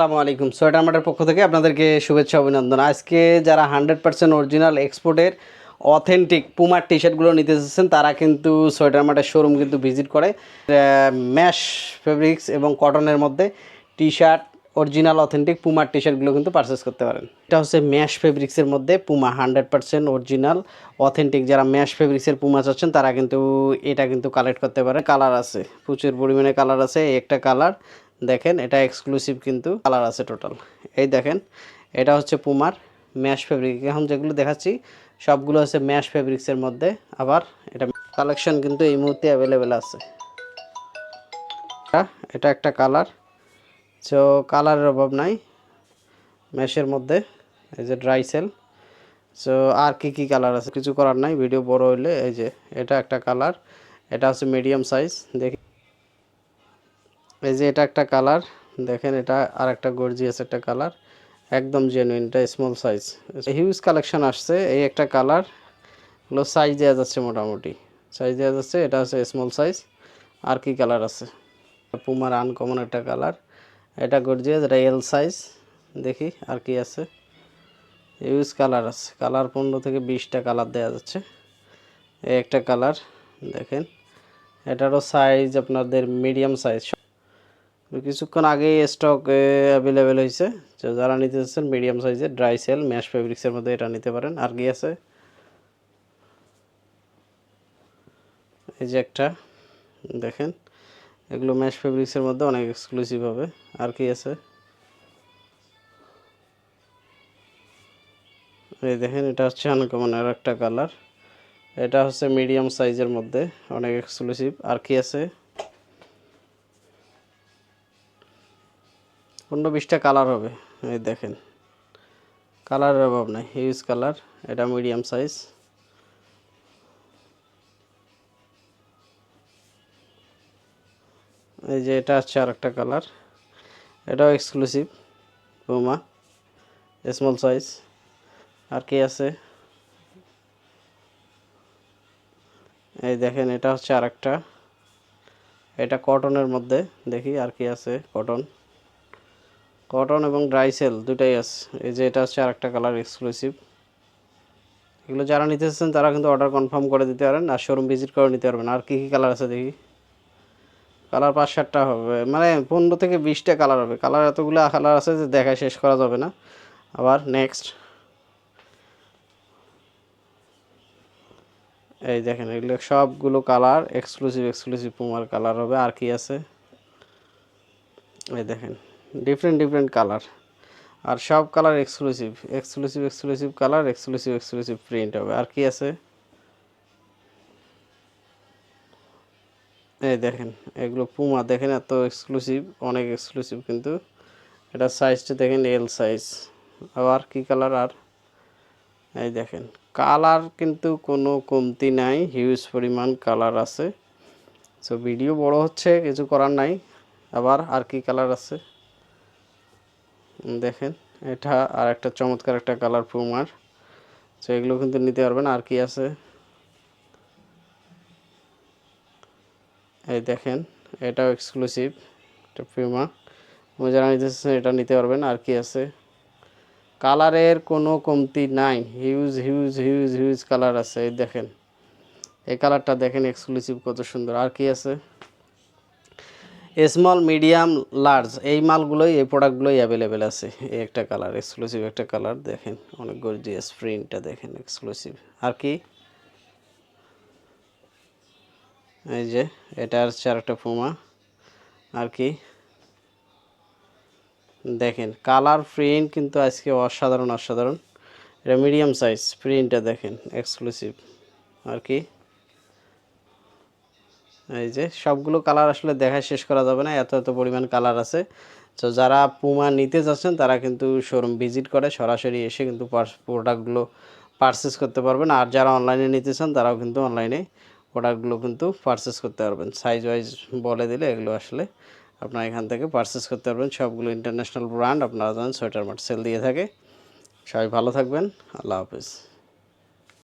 আসসালামু আলাইকুম। সোয়েটার মার্টের পক্ষ থেকে আপনাদেরকে শুভেচ্ছা, অভিনন্দন। আজকে যারা হান্ড্রেড পার্সেন্ট অরিজিনাল এক্সপোর্টের অথেন্টিক পুমার টি শার্টগুলো নিতে এসেছেন, তারা কিন্তু সোয়েটার মার্টের শোরুম কিন্তু ভিজিট করে। ম্যাশ ফেব্রিক্স এবং কটনের মধ্যে টি শার্ট অরিজিনাল অথেন্টিক পুমার টি শার্টগুলো কিন্তু পারচেস করতে পারেন। এটা হচ্ছে ম্যাশ ফেব্রিক্সের মধ্যে Puma hundred percent original authentic যারা ম্যাশ ফেব্রিক্সের পুমা চাচ্ছেন, তারা কিন্তু এটা কিন্তু কালেক্ট করতে পারে। কালার আছে, প্রচুর পরিমাণে কালার আছে একটা কালার দেখেন, এটা এক্সক্লুসিভ কিন্তু কালার আছে টোটাল এই দেখেন, এটা হচ্ছে পুমার ম্যাশ ফেব্রিক এখন যেগুলো দেখাচ্ছি, সবগুলো হচ্ছে ম্যাশ ফেব্রিক্সের মধ্যে, আবার এটা কালেকশন কিন্তু এই মুহূর্তে অ্যাভেলেবেল আছে। এটা- এটা একটা কালার সো কালারের অভাব নাই ম্যাশের মধ্যে, এই যে ড্রাই সেল সো আর কি কি কালার আছে? কিছু করার নাই ভিডিও বড় হইলে এই যে, এটা একটা কালার এটা হচ্ছে মিডিয়াম সাইজ দেখি। এই যে এটা একটা কালার, দেখেন এটা আর একটা গর্জিয়াস একটা কালার, একদম জেনুইন এটা স্মল সাইজ হিউজ কালেকশন আসছে, এই একটা কালার হলো সাইজ দেওয়া যাচ্ছে মোটামুটি। সাইজ দেওয়া যাচ্ছে, এটা হচ্ছে স্মল সাইজ আর কি কালার আছে? পুমার আনকমন একটা কালার। এটা গর্জিয়াস এটা এল সাইজ দেখি আর কি আছে। ইউজ কালার আছে। কালার পনেরো থেকে বিশটা কালার দেওয়া যাচ্ছে। এই একটা কালার, দেখেন। এটারও সাইজ আপনাদের মিডিয়াম সাইজ কিছুক্ষণ আগেই স্টক অ্যাভেলেবেল হয়েছে যারা নিতে চাচ্ছেন মিডিয়াম সাইজের ড্রাই সেল ম্যাশ ফেব্রিক্সের মধ্যে এটা নিতে পারেন। আর কি আছে? এই যে একটা, দেখেন। এগুলো ম্যাশ ফেব্রিক্সের মধ্যে অনেক এক্সক্লুসিভ হবে। আর কি আছে? এই দেখেন, এটা হচ্ছে আনকমন আর একটা কালার এটা হচ্ছে মিডিয়াম সাইজের মধ্যে অনেক এক্সক্লুসিভ আর কি আছে? পনেরো বিশটা কালার হবে। এই দেখেন। কালারের অভাব নাই হিউজ কালার এটা মিডিয়াম সাইজ এই যে এটা হচ্ছে আর একটা কালার এটাও এক্সক্লুসিভ পুমা স্মল সাইজ আর কি আছে? এই দেখেন, এটা হচ্ছে আর একটা এটা কটনের মধ্যে, দেখি আর কি আছে কটন কটন এবং ড্রাই সেল দুটাই আছে। এই যে এটা হচ্ছে আর একটা কালার এক্সক্লুসিভ এগুলো যারা নিতে চাচ্ছেন, তারা কিন্তু অর্ডার কনফার্ম করে দিতে পারেন আর শোরুম ভিজিট করে নিতে পারবেন। আর কী কী কালার আছে দেখি? কালার পাঁচ সাতটা হবে। মানে পনেরো থেকে বিশটা কালার হবে। কালার এতগুলো কালার আছে যে দেখায় শেষ করা যাবে না। আবার নেক্সট এই দেখেন, এগুলো সবগুলো কালার এক্সক্লুসিভ এক্সক্লুসিভ পুমার কালার হবে। আর কি আছে? এই দেখেন। ডিফারেন্ট ডিফারেন্ট কালার আর সব colour exclusive exclusive exclusive colour exclusive exclusive print হবে। আর কি আছে? এই দেখেন, এগুলো পুমা দেখেন, এত এক্সক্লুসিভ অনেক এক্সক্লুসিভ কিন্তু। এটা সাইজটা দেখেন এল সাইজ আবার কি কালার আর? এই দেখেন কালার কিন্তু কোনো কমতি নাই হিউজ পরিমাণ কালার আছে। সো ভিডিও বড় হচ্ছে, কিছু করার নাই। আবার আর কি কালার আছে? দেখেন, এটা আর একটা চমৎকার একটা কালার পুমার তো এগুলো কিন্তু নিতে পারবেন। আর কি আছে? এই দেখেন, এটাও এক্সক্লুসিভ এটা প্রিমা যারা নিতে এটা নিতে পারবেন। আর কি আছে? কালারের কোনো কমতি নাই। Huge huge huge huge colour আছে। এই দেখেন, এই কালারটা দেখেন এক্সক্লুসিভ কত সুন্দর। আর কি আছে? স্মল মিডিয়াম লার্জ এই মালগুলোই, এই প্রোডাক্টগুলোই অ্যাভেলেবেল আছে। এই একটা কালার এক্সক্লুসিভ একটা কালার দেখেন, অনেক গর্জিয়াস প্রিন্টটা দেখেন এক্সক্লুসিভ আর কি? এই যে, এটা আর একটা পুমা আর কি? দেখেন কালার প্রিন্ট কিন্তু আজকে অসাধারণ অসাধারণ। এটা মিডিয়াম সাইজ প্রিন্টটা দেখেন এক্সক্লুসিভ আর কি? এই যে সবগুলো কালার আসলে দেখা শেষ করা যাবে না, এত এত পরিমাণ কালার আছে। তো যারা পুমা নিতে যাচ্ছেন, তারা কিন্তু শোরুম ভিজিট করে, সরাসরি এসে কিন্তু প্রোডাক্টগুলো পারচেস করতে পারবেন। আর যারা অনলাইনে নিতে চান, তারাও কিন্তু অনলাইনে প্রোডাক্টগুলো কিন্তু পারচেস করতে পারবেন। সাইজ ওয়াইজ বলে দিলে এগুলো আসলে আপনারা এখান থেকে পারচেস করতে পারবেন। সবগুলো ইন্টারন্যাশনাল ব্র্যান্ড আপনারা জানেন সোয়েটার মার্ট সেল দিয়ে থাকে। সবাই ভালো থাকবেন। আল্লাহ হাফিজ।